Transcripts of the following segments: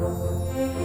전세계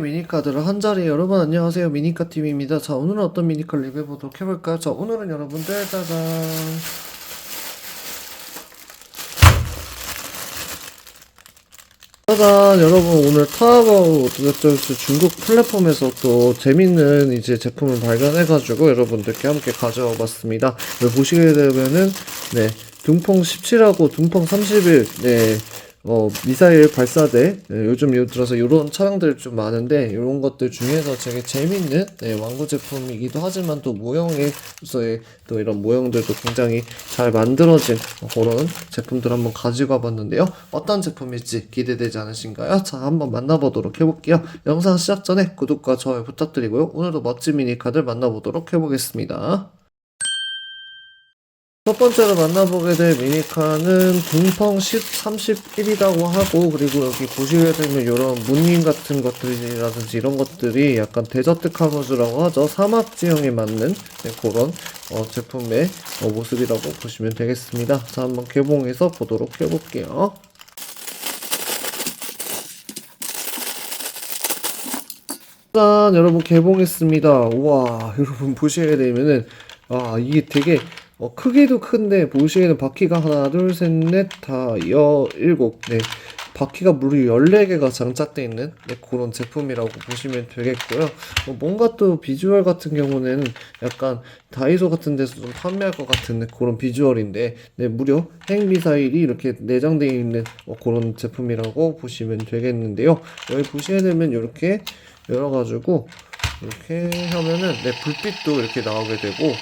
미니카드를 한 자리 여러분 안녕하세요 미니카 팀입니다. 자 오늘은 어떤 미니카 리뷰해 보도록 해볼까요? 자 오늘은 여러분들 짜잔 짜잔 여러분 오늘 타오바오 어쩌저쩌 중국 플랫폼에서 또 재밌는 이제 제품을 발견해가지고 여러분들께 함께 가져와 봤습니다. 보시게 되면은 네 둥펑 17하고 둥펑 31 네. 어, 미사일 발사대, 네, 요즘 요 들어서 이런 차량들 좀 많은데, 이런 것들 중에서 되게 재밌는, 네, 완구 제품이기도 하지만 또 모형에서의 또 이런 모형들도 굉장히 잘 만들어진 그런 제품들 한번 가지고 와봤는데요. 어떤 제품일지 기대되지 않으신가요? 자, 한번 만나보도록 해볼게요. 영상 시작 전에 구독과 좋아요 부탁드리고요. 오늘도 멋진 미니카들 만나보도록 해보겠습니다. 첫 번째로 만나보게 될 미니카는 둥펑 10, 31이라고 하고 그리고 여기 보시게 되면 이런 무늬 같은 것들이라든지 이런 것들이 약간 데저트 카무즈라고 하죠. 사막 지형에 맞는 네, 그런 어, 제품의 어, 모습이라고 보시면 되겠습니다. 자 한번 개봉해서 보도록 해볼게요. 짠 여러분 개봉했습니다. 우와 여러분 보시게 되면은 아 이게 되게 어, 크기도 큰데 보시기에는 바퀴가 하나 둘 셋 넷 다 여 일곱. 네. 바퀴가 무려 14개가 장착되어 있는 네, 그런 제품이라고 보시면 되겠고요. 어, 뭔가 또 비주얼 같은 경우는 약간 다이소 같은 데서 좀 판매할 것 같은 네, 그런 비주얼인데 네, 무려 핵미사일이 이렇게 내장되어 있는 어, 그런 제품이라고 보시면 되겠는데요. 여기 보시게 되면 이렇게 열어가지고 이렇게 하면은 네 불빛도 이렇게 나오게 되고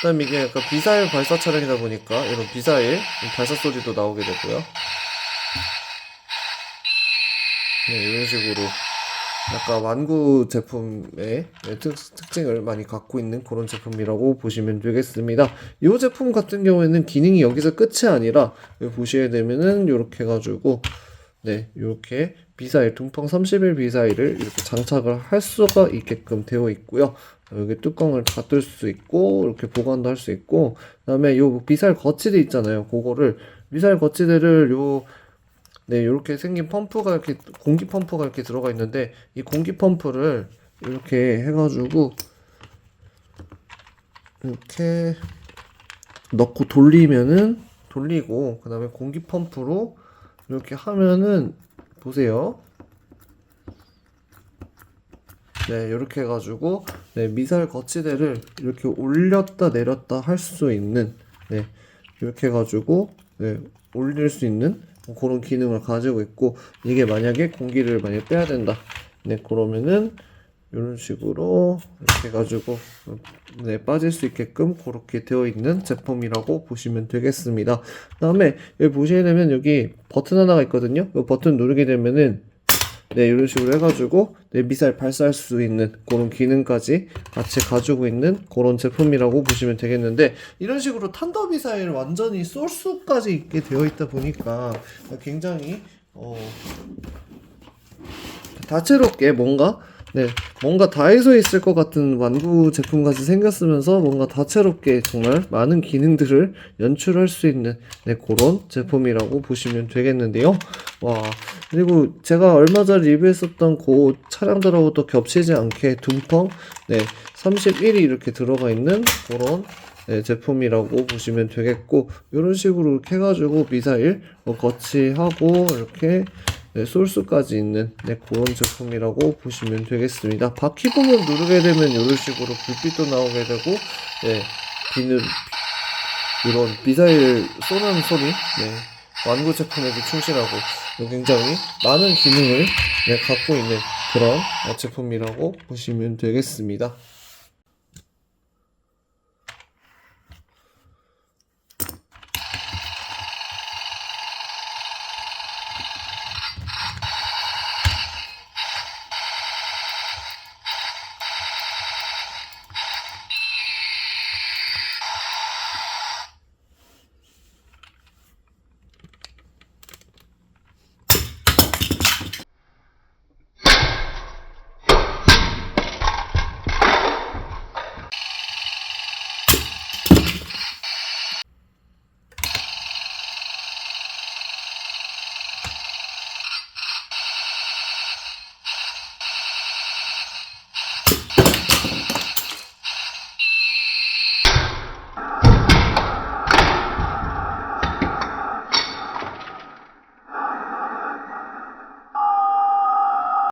그다음 이게 약간 비사일 발사 차량이다 보니까 이런 비사일 발사 소리도 나오게 되고요. 네 이런 식으로 약간 완구 제품의 특, 특징을 많이 갖고 있는 그런 제품이라고 보시면 되겠습니다. 이 제품 같은 경우에는 기능이 여기서 끝이 아니라 보시게 되면은 이렇게 해가지고 네, 이렇게 비사일, 둥펑 31 비사일을 이렇게 장착을 할 수가 있게끔 되어 있고요. 여기 뚜껑을 닫을 수 있고, 이렇게 보관도 할 수 있고, 그 다음에 요 비사일 거치대 있잖아요. 그거를, 미사일 거치대를 요, 네, 이렇게 생긴 펌프가 이렇게, 공기 펌프가 이렇게 들어가 있는데, 이 공기 펌프를 이렇게 해 가지고, 이렇게 넣고 돌리면은, 돌리고, 그 다음에 공기 펌프로 이렇게 하면은 보세요. 네, 이렇게 해가지고 네, 미사일 거치대를 이렇게 올렸다 내렸다 할 수 있는 네, 이렇게 해가지고 네, 올릴 수 있는 그런 기능을 가지고 있고 이게 만약에 공기를 많이 빼야 된다. 네, 그러면은 이런 식으로 이렇게 해가지고 네, 빠질 수 있게끔 그렇게 되어 있는 제품이라고 보시면 되겠습니다. 그 다음에 여기 보시게 되면 여기 버튼 하나가 있거든요. 이 버튼 누르게 되면은 네, 이런 식으로 해가지고 네, 미사일 발사할 수 있는 그런 기능까지 같이 가지고 있는 그런 제품이라고 보시면 되겠는데 이런 식으로 탄도 미사일을 완전히 쏠 수까지 있게 되어 있다 보니까 굉장히 어, 다채롭게 뭔가 네, 뭔가 다이소에 있을 것 같은 완구 제품같이 생겼으면서 뭔가 다채롭게 정말 많은 기능들을 연출할 수 있는 네, 그런 제품이라고 보시면 되겠는데요. 와, 그리고 제가 얼마 전에 리뷰했었던 그 차량들하고도 겹치지 않게 둠펑 네, 31이 이렇게 들어가 있는 그런 네, 제품이라고 보시면 되겠고 이런 식으로 이렇게 해가지고 미사일 뭐 거치하고 이렇게 네, 쏠수까지 있는 네, 그런 제품이라고 보시면 되겠습니다. 바퀴 부분 누르게 되면 이런 식으로 불빛도 나오게 되고 네, 비늘 이런 미사일 쏘는 소리 네, 완구 제품에도 충실하고 굉장히 많은 기능을 네, 갖고 있는 그런 제품이라고 보시면 되겠습니다.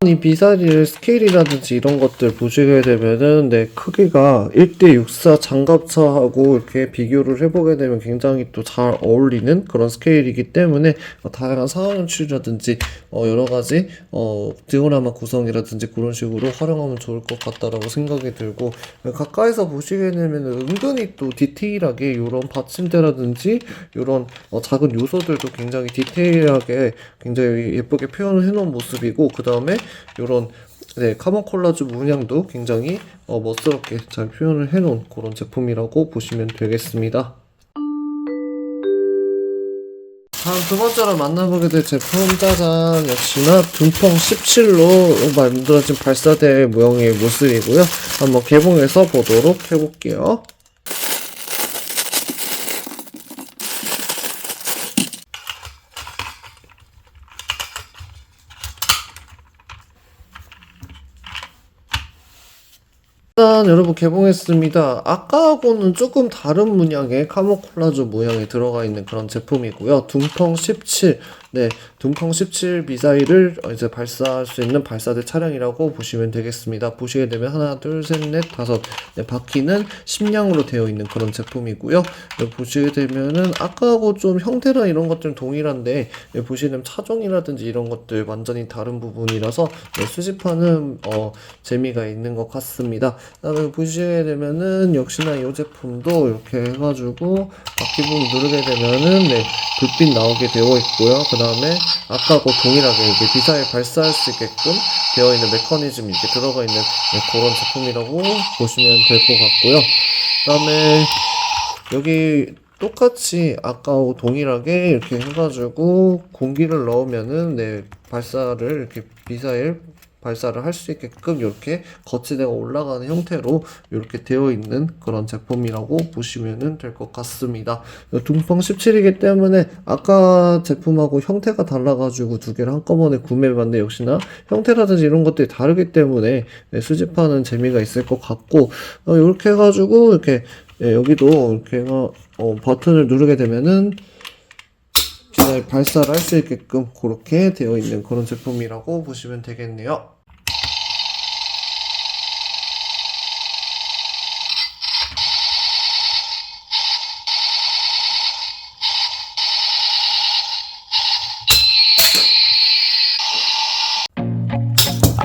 이 미사일 스케일이라든지 이런 것들 보시게 되면은 네 크기가 1대64 장갑차하고 이렇게 비교를 해보게 되면 굉장히 또 잘 어울리는 그런 스케일이기 때문에 어, 다양한 상황 연출이라든지 어, 여러 가지 어, 디오라마 구성이라든지 그런 식으로 활용하면 좋을 것 같다라고 생각이 들고 가까이서 보시게 되면 은근히 또 디테일하게 이런 받침대라든지 이런 어, 작은 요소들도 굉장히 디테일하게 굉장히 예쁘게 표현을 해놓은 모습이고 그 다음에 이런 네, 카본 콜라주 문양도 굉장히 어, 멋스럽게 잘 표현을 해놓은 그런 제품이라고 보시면 되겠습니다. 다음 두 번째로 만나보게 될 제품 짜잔 역시나 둠펑 17로 만들어진 발사대 모형의 모습이고요. 한번 개봉해서 보도록 해볼게요. 일단 여러분 개봉했습니다. 아까하고는 조금 다른 문양의 카모콜라주 모양이 들어가 있는 그런 제품이고요. 둠펑 17, 네, 둠펑 17 미사일을 이제 발사할 수 있는 발사대 차량이라고 보시면 되겠습니다. 보시게 되면 하나, 둘, 셋, 넷, 다섯, 네, 바퀴는 심량으로 되어 있는 그런 제품이고요. 네, 보시게 되면은 아까하고 좀 형태랑 이런 것들은 동일한데 네, 보시면 차종이라든지 이런 것들 완전히 다른 부분이라서 네, 수집하는 어, 재미가 있는 것 같습니다. 그다음에 보시게 되면은 역시나 이 제품도 이렇게 해가지고 바퀴 부분 누르게 되면은 네, 불빛 나오게 되어 있고요. 그 다음에 아까하고 동일하게 이게 미사일 발사할 수 있게끔 되어 있는 메커니즘이 이렇게 들어가 있는 네, 그런 제품이라고 보시면 될 것 같고요. 그 다음에 여기 똑같이 아까하고 동일하게 이렇게 해가지고 공기를 넣으면은 네 발사를 이렇게 미사일 발사를 할 수 있게끔 이렇게 거치대가 올라가는 형태로 이렇게 되어 있는 그런 제품이라고 보시면 될 것 같습니다. 둠펑 17이기 때문에 아까 제품하고 형태가 달라가지고 두 개를 한꺼번에 구매해봤는데 역시나 형태라든지 이런 것들이 다르기 때문에 네, 수집하는 재미가 있을 것 같고 어, 이렇게 해가지고 이렇게 예, 여기도 이렇게 어, 버튼을 누르게 되면은 미사일 발사를 할 수 있게끔 그렇게 되어 있는 그런 제품이라고 보시면 되겠네요.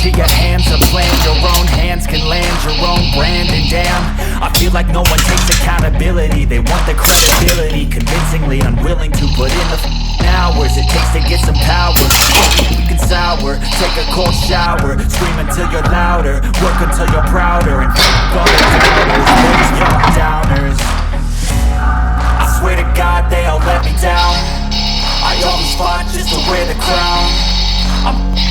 Into your hands a plan. Your own hands can land your own brand. And damn, I feel like no one takes accountability. They want the credibility. Convincingly unwilling to put in the hours It takes to get some power. You can sour, take a cold shower. Scream until you're louder. Work until you're prouder. And f*** all the doubters young downers. I swear to God they all let me down. I always fought just to wear the crown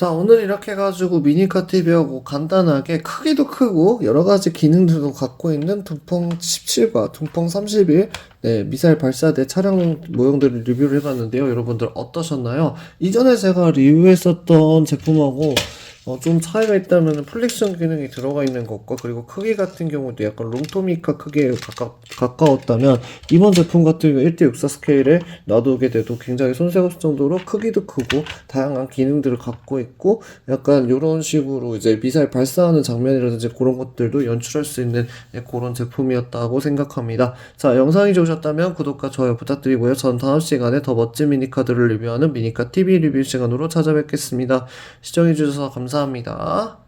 자, 오늘 이렇게 해가지고 미니카 TV하고 간단하게 크기도 크고 여러 가지 기능들도 갖고 있는 둠펑 17과 둠펑 31 네, 미사일 발사대 차량 모형들을 리뷰를 해봤는데요. 여러분들 어떠셨나요? 이전에 제가 리뷰했었던 제품하고 어, 좀 차이가 있다면 플렉션 기능이 들어가 있는 것과 그리고 크기 같은 경우도 약간 롱토미카 크기에 가까, 가까웠다면 이번 제품 같은 경우 1대64 스케일에 놔두게 돼도 굉장히 손색 없을 정도로 크기도 크고 다양한 기능들을 갖고 있고 약간 이런 식으로 이제 미사일 발사하는 장면이라든지 그런 것들도 연출할 수 있는 네, 그런 제품이었다고 생각합니다. 자 영상이 좋으셨 좋으셨다면 구독과 좋아요 부탁드리고요. 전 다음 시간에 더 멋진 미니카드를 리뷰하는 미니카 TV 리뷰 시간으로 찾아뵙겠습니다. 시청해주셔서 감사합니다.